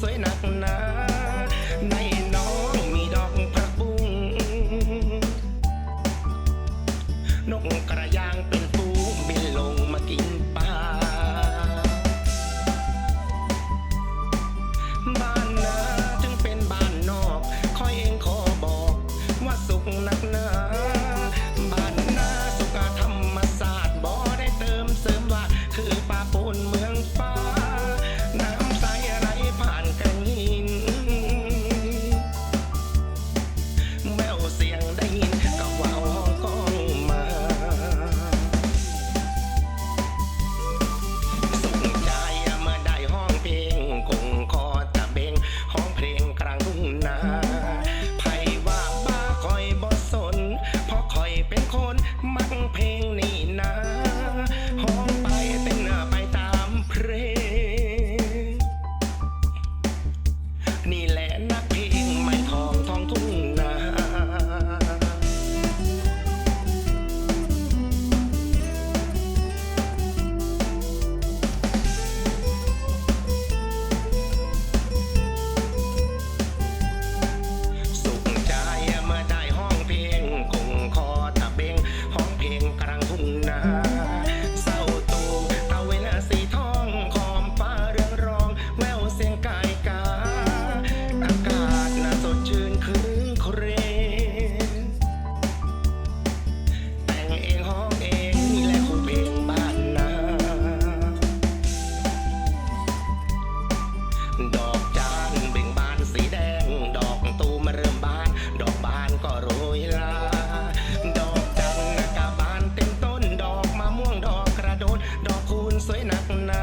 สวยหนักหนาในน้องมีดอกพระบุ้งนกกระยางเป็นปูบินลงมากินปลาบ้านนาจึงเป็นบ้านนอกคอยเองขอบอกว่าสุขนักหนา อากาศน่าสดชื่นคืนเครงแต่งเองห้องเองและคงเพลงบ้านนาดอกจานเบ่งบานสีแดง ดอกตูมเริ่มบาน ดอกบานก็โรยลา ดอกจันกะบานเต็มต้น ดอกมะม่วงดอกกระโดน ดอกคูณสวยหนักหนา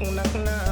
una, una